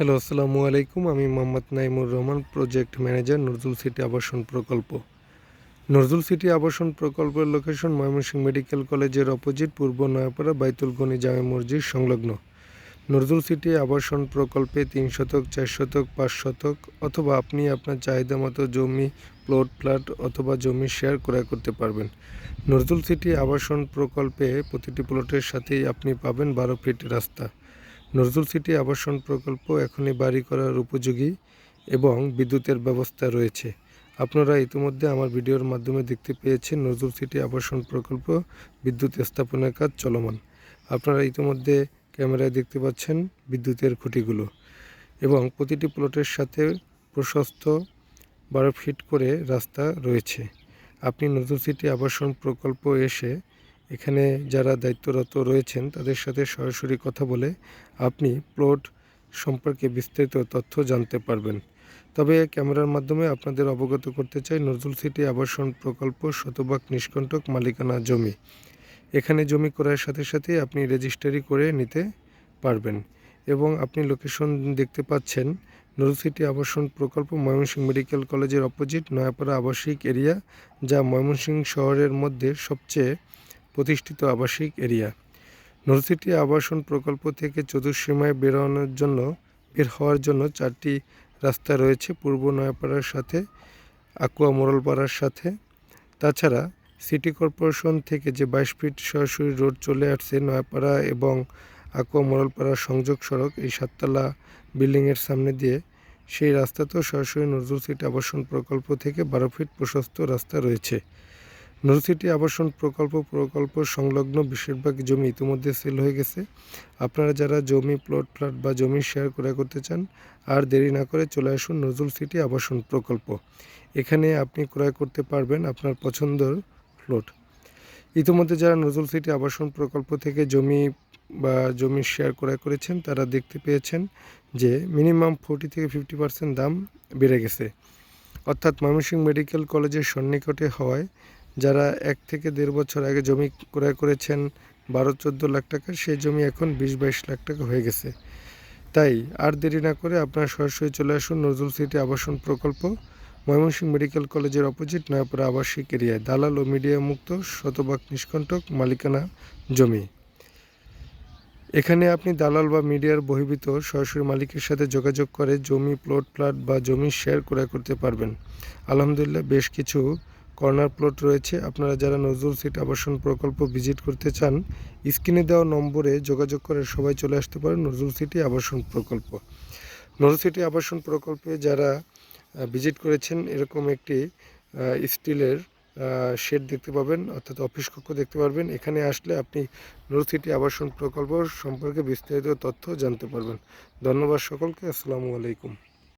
Hello, আসসালামু আলাইকুম। আমি Mohammad Naimur Rahman project manager Nazrul city আবাসন প্রকল্প। নজরুল সিটি আবাসন প্রকল্পের লোকেশন ময়মনসিংহ মেডিকেল কলেজের অপোজিট পূর্ব নয়াপাড়া বাইতুল গনি জামে মসজিদ সংলগ্ন। নজরুল সিটি আবাসন প্রকল্পে তিন শতক, চার শতক, পাঁচ শতক অথবা আপনি আপনার চাহিদা মতো জমি প্লট ফ্ল্যাট অথবা জমি শেয়ার ক্রয় করতে পারবেন। নজরুল সিটি আবাসন প্রকল্পে প্রতিটি প্লটের সাথেই আপনি পাবেন বারো ফিট রাস্তা। নজরুল সিটি আবাসন প্রকল্প এখনই বাড়ি করার উপযোগী এবং বিদ্যুতের ব্যবস্থা রয়েছে। আপনারা ইতিমধ্যে আমার ভিডিওর মাধ্যমে দেখতে পেয়েছেন নজরুল সিটি আবাসন প্রকল্প, বিদ্যুৎ স্থাপনের কাজ চলমান। আপনারা ইতিমধ্যে ক্যামেরায় দেখতে পাচ্ছেন বিদ্যুতের খুঁটিগুলো এবং প্রতিটি প্লটের সাথে প্রশস্ত বারো ফিট করে রাস্তা রয়েছে। আপনি নজরুল সিটি আবাসন প্রকল্প এসে এখানে যারা দায়িত্বরত রয়েছেন, তাদের সাথে সরাসরি কথা বলে আপনি প্লট সম্পর্কে বিস্তারিত তথ্য জানতে পারবেন। তবে ক্যামেরার মাধ্যমে আপনাদের অবগত করতে চাই, নজরুল সিটি আবাসন প্রকল্প শতভাগ নিষ্কণ্টক মালিকানা জমি। এখানে জমি করার সাথে সাথে আপনি রেজিস্ট্রি করে নিতে পারবেন। এবং আপনি লোকেশন দেখতে পাচ্ছেন, নজরুল সিটি আবাসন প্রকল্প ময়মনসিংহ মেডিকেল কলেজের অপোজিট নয়াপাড়া আবাসিক এরিয়া, যা ময়মনসিংহ শহরের মধ্যে সবচেয়ে প্রতিষ্ঠিত আবাসিক এরিয়া। নরসিটি আবাসন প্রকল্প থেকে চতুর্সীমায় বেরোনোর জন্য, বের হওয়ার জন্য চারটি রাস্তা রয়েছে পূর্ব নয়াপাড়ার সাথে, আকুয়া মোড়লপাড়ার সাথে। তাছাড়া সিটি কর্পোরেশন থেকে যে বাইশ ফিট সরাসরি রোড চলে আসছে নয়াপাড়া এবং আকুয়া মোড়লপাড়ার সংযোগ সড়ক, এই সাততলা বিল্ডিংয়ের সামনে দিয়ে, সেই রাস্তাতেও সরাসরি নজরুল সিটি আবাসন প্রকল্প থেকে বারো ফিট প্রশস্ত রাস্তা রয়েছে। নরসিটি আবাসন প্রকল্প প্রকল্প সংলগ্ন বেশিরভাগ জমি ইতিমধ্যে সেল হয়ে গেছে। আপনারা যারা জমি প্লট ফ্ল্যাট বা জমি শেয়ার ক্রয় করতে চান, আর দেরি না করে চলে আসুন নজরুল সিটি আবাসন প্রকল্প। এখানে আপনি ক্রয় করতে পারবেন আপনার পছন্দের প্লট। ইতিমধ্যে যারা নজরুল সিটি আবাসন প্রকল্প থেকে জমি বা জমি শেয়ার ক্রয় করেছেন, তারা দেখতে পেয়েছেন যে মিনিমাম ফোর্টি থেকে ফিফটি পার্সেন্ট দাম বেড়ে গেছে। অর্থাৎ ময়মনসিংহ মেডিকেল কলেজের সন্নিকটে হওয়ায় যারা এক থেকে দেড় বছর আগে জমি ক্রয় করেছেন বারো চোদ্দ লাখ টাকা, সেই জমি এখন বিশ বাইশ লাখ টাকা হয়ে গেছে। তাই আর দেরি না করে আপনারা সরাসরি চলে আসুন নজরুল সিটি আবাসন প্রকল্প, ময়মনসিংহ মেডিকেল কলেজের অপোজিট নয়াপাড়া আবাসিক এরিয়ায়। দালাল ও মিডিয়া মুক্ত, শতভাগ নিষ্কণ্টক, মালিকানা জমি। এখানে আপনি দালাল বা মিডিয়ার বহির্ভূত সরাসরি মালিকের সাথে যোগাযোগ করে জমি প্লট ফ্ল্যাট বা জমি শেয়ার ক্রয় করতে পারবেন। আলহামদুলিল্লাহ বেশ কিছু কর্নার প্লট রয়েছে। আপনারা যারা নজরুল সিট আবাসন প্রকল্প ভিজিট করতে চান, স্ক্রিনে দেওয়া নম্বরে যোগাযোগ করে সবাই চলে আসতে পারেন নজরুল সিটি আবাসন প্রকল্প। নজরুল সিটি আবাসন প্রকল্পে যারা ভিজিট করেছেন, এরকম একটি স্টিলের শেড দেখতে পাবেন, অর্থাৎ অফিস কক্ষ দেখতে পারবেন। এখানে আসলে আপনি নজরুল সিটি আবাসন প্রকল্প সম্পর্কে বিস্তারিত তথ্য জানতে পারবেন। ধন্যবাদ সকলকে, আসসালামু আলাইকুম।